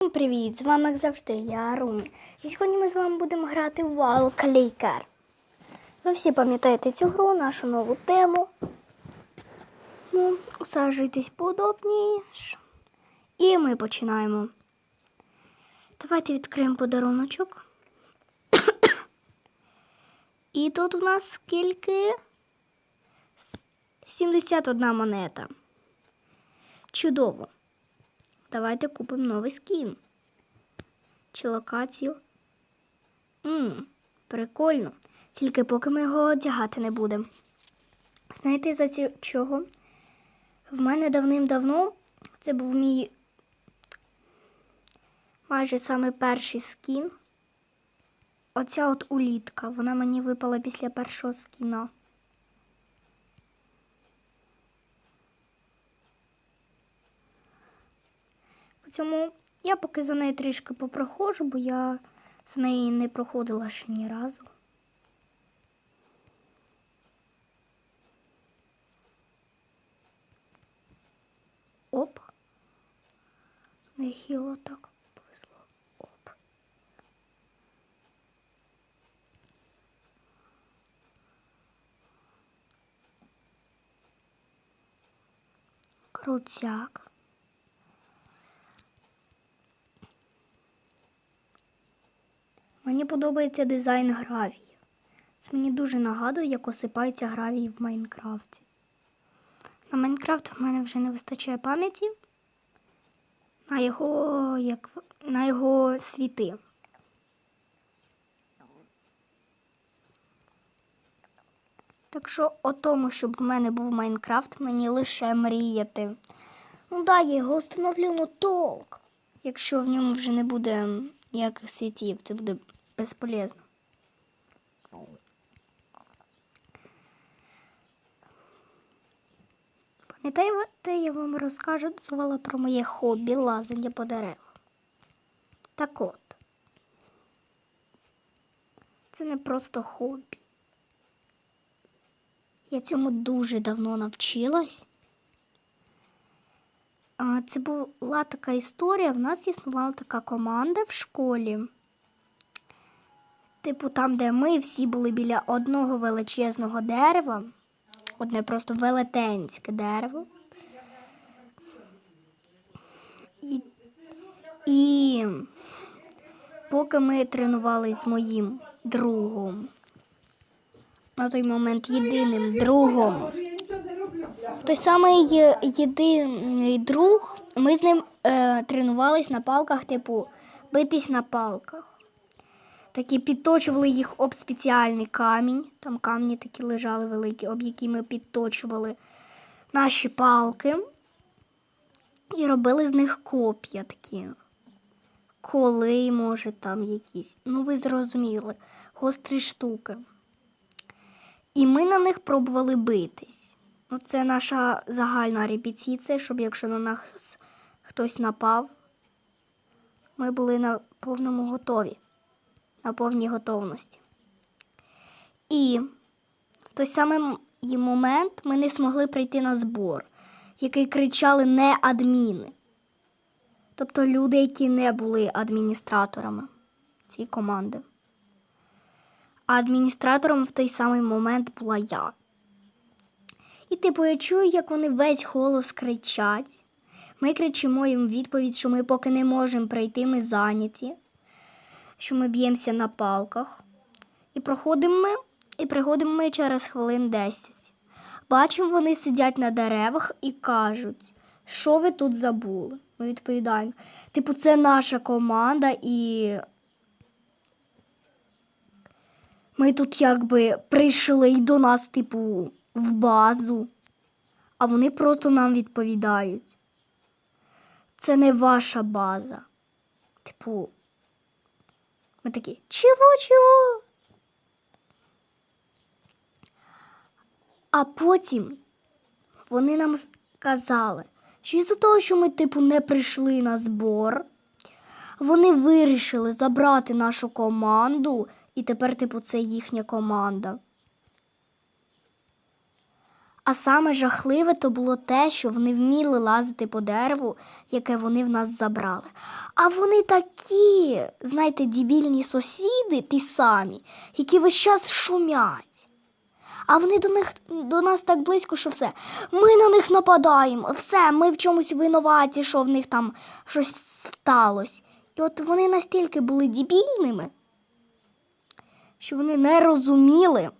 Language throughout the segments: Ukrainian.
Всім привіт! З вами як завжди я Румі. І сьогодні ми з вами будемо грати в Clicker. Ви всі пам'ятаєте цю гру, нашу нову тему. Ну, усаджуйтесь поудобніше. І ми починаємо. Давайте відкриємо подаруночок. І тут у нас скільки? 71 монета. Чудово. Давайте купимо новий скін. Чи локацію. Ммм, прикольно. Тільки поки ми його одягати не будемо. Знаєте, за цю чого? В мене давним-давно це був мій майже саме перший скін. Оця от улітка. Вона мені випала після першого скіна. Цьому я поки за нею трішки попроходжу, бо я за неї не проходила ще ні разу. Оп. Нехило так повезло. Оп. Крутяк. Мені подобається дизайн гравію. Це мені дуже нагадує, як осипається гравій в Майнкрафті. На Майнкрафт в мене вже не вистачає пам'яті на його, як, на його світи. Так що о тому, щоб в мене був Майнкрафт, мені лише мріяти. Ну да, я його встановлю, толк. Якщо в ньому вже не буде ніяких світів, це буде безполезно. Пам'ятаєте, я вам розказувала про моє хобі лазання по деревам. Так от, це не просто хобі. Я цьому дуже давно навчилась. Це була така історія. В нас існувала така команда в школі. Типу, там, де ми всі були біля одного величезного дерева, одне просто велетенське дерево. І, і поки ми тренувалися з моїм другом, на той момент єдиним другом. В той самий єдиний друг, ми з ним е, тренувались на палках, типу, битись на палках. Такі підточували їх об спеціальний камінь. Там камні такі лежали великі, об які ми підточували наші палки. І робили з них коп'я такі. Коли, може, там якісь. Ну, ви зрозуміли, гострі штуки. І ми на них пробували битись. Ну, це наша загальна репетиція, щоб якщо на нас хтось напав, ми були на повному готові, на повній готовності. І в той самий момент ми не змогли прийти на збор, який кричали не адміни. Тобто люди, які не були адміністраторами цієї команди. А адміністратором в той самий момент була я. І типу я чую, як вони весь голос кричать. Ми кричимо їм відповідь, що ми поки не можемо прийти, ми зайняті, що ми б'ємося на палках. І проходимо ми, і приходимо ми через хвилин 10. Бачимо, вони сидять на деревах і кажуть, що ви тут забули? Ми відповідаємо. Типу, це наша команда, і ми тут якби прийшли до нас, типу, в базу, а вони просто нам відповідають. Це не ваша база. Типу, ми такі, чего-чего? А потім вони нам сказали, що із-за того, що ми, типу, не прийшли на збор, вони вирішили забрати нашу команду, і тепер, типу, це їхня команда. А саме жахливе то було те, що вони вміли лазити по дереву, яке вони в нас забрали. А вони такі, знаєте, дібільні сусіди, ті самі, які весь час шумять. А вони до них до нас так близько, що все. Ми на них нападаємо, все, ми в чомусь винуваті, що в них там щось сталося. І от вони настільки були дібільними, що вони не розуміли,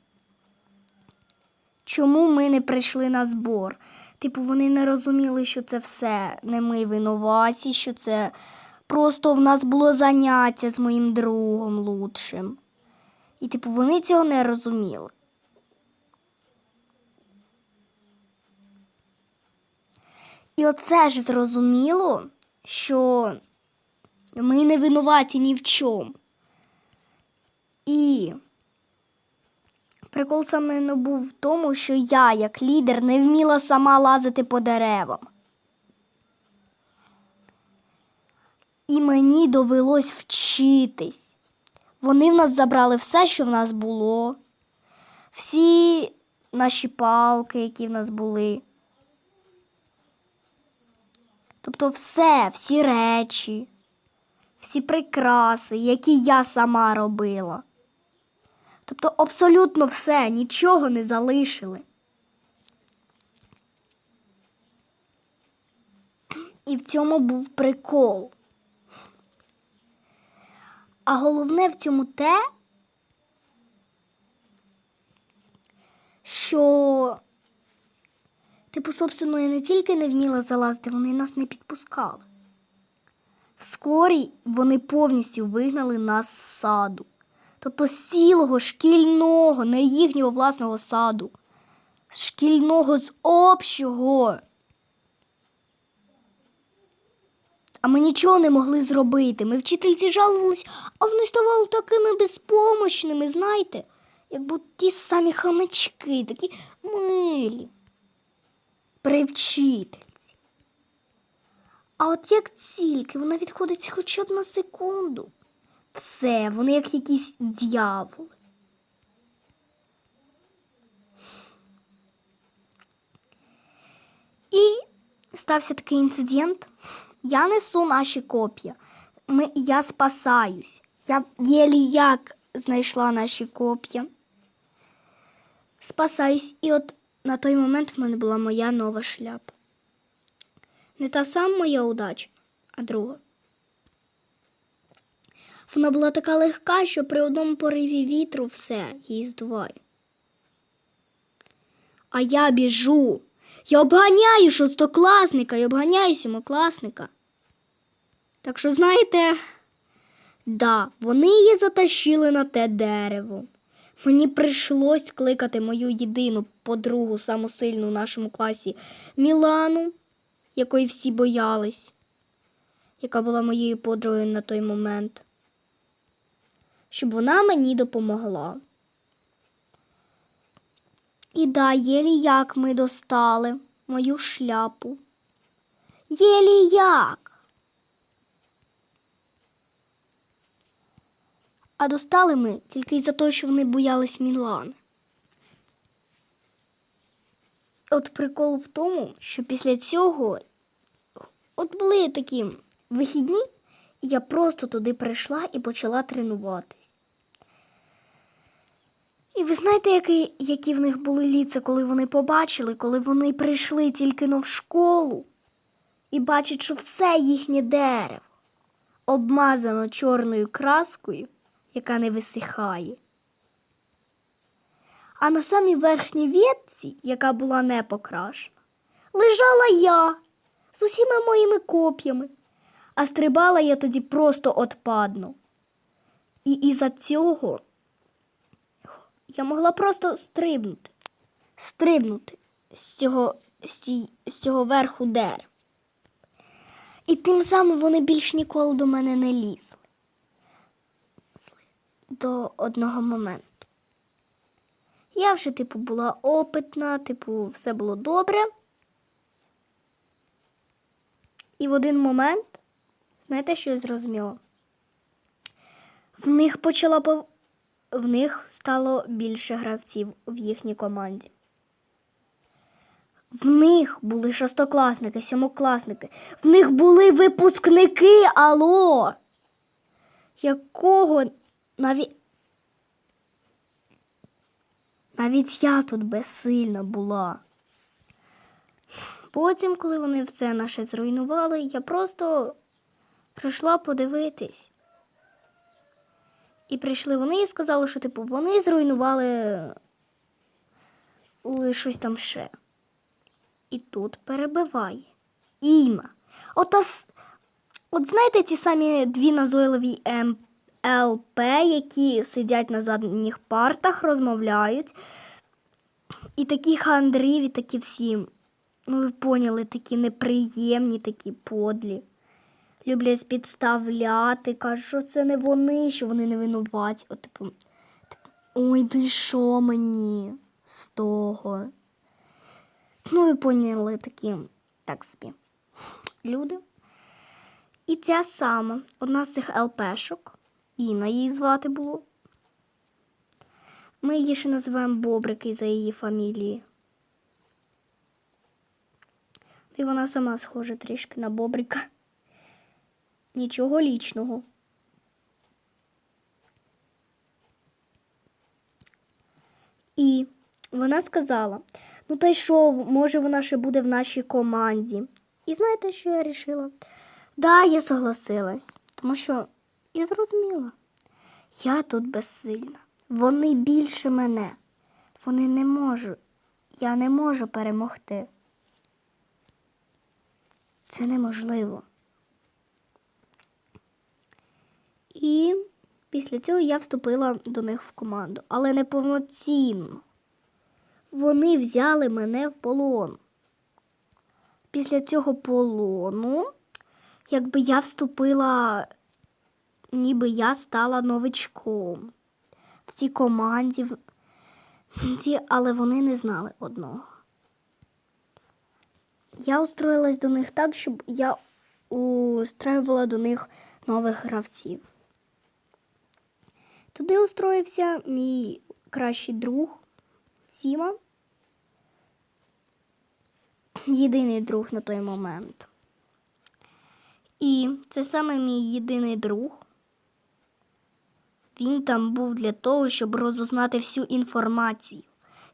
чому ми не прийшли на збор. Типу, вони не розуміли, що це все не ми винуваті, що це просто в нас було заняття з моїм другом лучшим. І, типу, вони цього не розуміли. І оце ж зрозуміло, що ми не винуваті ні в чому. І прикол саме не був в тому, що я, як лідер, не вміла сама лазити по деревам. І мені довелось вчитись. Вони в нас забрали все, що в нас було, всі наші палки, які в нас були. Тобто все, всі речі, всі прикраси, які я сама робила. Тобто абсолютно все, нічого не залишили. І в цьому був прикол. А головне в цьому те, що Типу, собственно, я не тільки не вміла залазити, вони нас не підпускали. Вскорі вони повністю вигнали нас з саду. Тобто з цілого шкільного, не їхнього власного саду, з шкільного з общого. А ми нічого не могли зробити. Ми вчительці жалувались, а вони ставали такими безпомощними, знаєте, як будь ті самі хамачки, такі милі при вчительці. А от як тільки вона відходить хоча б на секунду, все, вони як якісь дьяволи. І стався такий інцидент. Я несу наші коп'я. Ми, я спасаюсь. Я єлі як знайшла наші коп'я. Спасаюсь. І от на той момент в мене була моя нова шляпа. Не та сама моя удача, а друга. Вона була така легка, що при одному пориві вітру все її здуває. А я біжу. Я обганяю шостокласника і обганяю сьомокласника. Так що, знаєте, да, вони її затащили на те дерево. Мені прийшлось кликати мою єдину подругу, саму сильну в нашому класі Мілану, якої всі боялись, яка була моєю подругою на той момент, щоб вона мені допомогла. І да, єлі як ми достали мою шляпу. Єлі як. А достали ми тільки із-за того, що вони боялись Мілани. От прикол в тому, що після цього от були такі вихідні, я просто туди прийшла і почала тренуватись. І ви знаєте, які, які в них були ліца, коли вони побачили, коли вони прийшли тільки но в школу і бачать, що все їхнє дерево обмазано чорною краскою яка не висихає. А на самій верхній ветці, яка була не покрашена, лежала я з усіма моїми коп'ями, а стрибала я тоді просто отпадно. І із-за цього я могла просто стрибнути, стрибнути з цього, з, цього верху дерев. І тим самим вони більш ніколи до мене не лізли до одного моменту. Я вже, типу, була опитна, типу, все було добре. І в один момент, знаєте, що я зрозуміла? В них почала пов... в них стало більше гравців в їхній команді. В них були шестокласники, сьомокласники, в них були випускники, алло. Якого навіть. Навіть я тут безсильна була. Потім, коли вони все наше зруйнували, я просто прийшла подивитись. І прийшли вони і сказали, що типу вони зруйнували щось там ще. І тут перебиває. Іма. От, от знаєте, ті самі дві назойливі МЛП, які сидять на задніх партах, розмовляють. І такі хандріві, такі всі, ну ви поняли, такі неприємні, такі подлі. Люблять підставляти, кажуть, що це не вони, що вони не винуваті. От, типу, типу, ой, ти що мені з того? Ну, ви поняли такі, так собі, люди. І ця сама, одна з цих ЛПшок, Інна її звати було. Ми її ще називаємо Бобрики за її фамілії. І вона сама схожа трішки на Бобрика. Нічого лічного. І вона сказала: ну та й що, може, вона ще буде в нашій команді. І знаєте, що я вирішила? Да, я согласилась, тому що я зрозуміла, я тут безсильна. Вони більше мене. Вони не можуть. Я не можу перемогти. Це неможливо. І після цього я вступила до них в команду, але не повноцінно. Вони взяли мене в полон. Після цього полону, якби я вступила, ніби я стала новичком в цій команді, але вони не знали одного. Я устроїлась до них так, щоб я устроювала до них нових гравців. Туди устроївся мій кращий друг Сіма. Єдиний друг на той момент. І це саме мій єдиний друг. Він там був для того, щоб розузнати всю інформацію.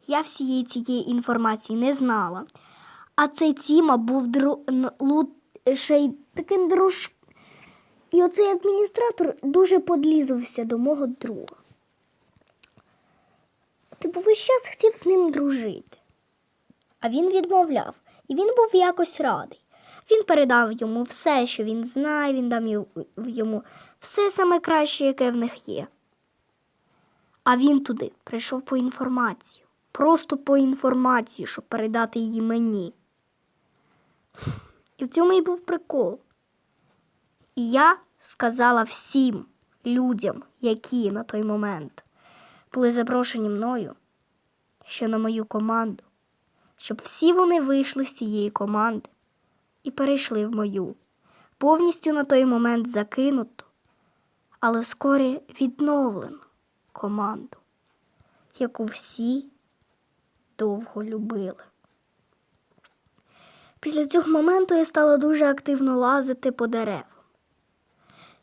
Я всієї цієї інформації не знала. А цей Тіма був дру... ще таким друж... І оцей адміністратор дуже подлізався до мого друга. Типу, весь час хотів з ним дружити. А він відмовляв, і він був якось радий. Він передав йому все, що він знає, він дав йому- все саме краще, яке в них є. А він туди прийшов по інформацію. Просто по інформацію, щоб передати її мені. І в цьому і був прикол. І я сказала всім людям, які на той момент були запрошені мною, що на мою команду, щоб всі вони вийшли з цієї команди і перейшли в мою, повністю на той момент закинуту, але вскоре відновлену команду, яку всі довго любили. Після цього моменту я стала дуже активно лазити по деревам.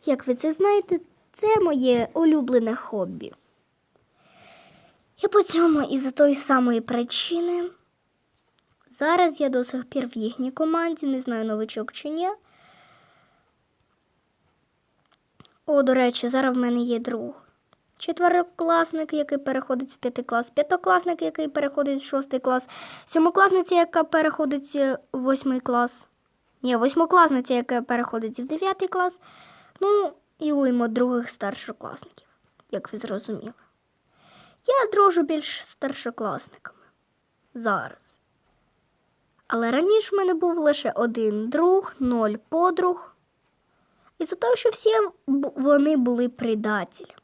Як ви це знаєте, це моє улюблене хобі. І по цьому і за тої самої причини. Зараз я до сих пір в їхній команді, не знаю, новичок чи ні. О, до речі, зараз в мене є друг. Четверокласник, який переходить в п'ятий клас, п'ятокласник, який переходить в шостий клас, сьомокласниця, яка переходить в восьмий клас. Ні, восьмокласниця, яка переходить в дев'ятий клас. Ну, і уймо других старшокласників, як ви зрозуміли. Я дружу більш старшокласниками зараз. Але раніше в мене був лише один друг, ноль подруг. І за те, що всі вони були предателі.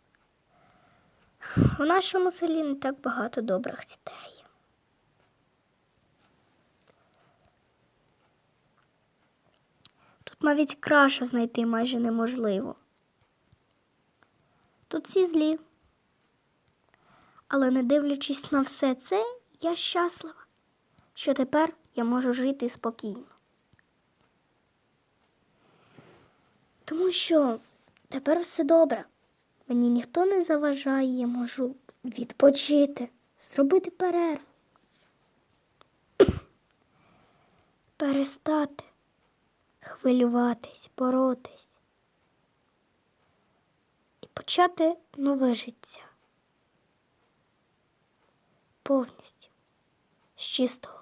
В нашому селі не так багато добрих дітей. Тут навіть краще знайти майже неможливо. Тут всі злі. Але не дивлячись на все це, я щаслива, що тепер я можу жити спокійно. Тому що тепер все добре. Мені ніхто не заважає, я можу відпочити, зробити перерву. Перестати хвилюватись, боротись і почати нове життя. Повністю з чистого.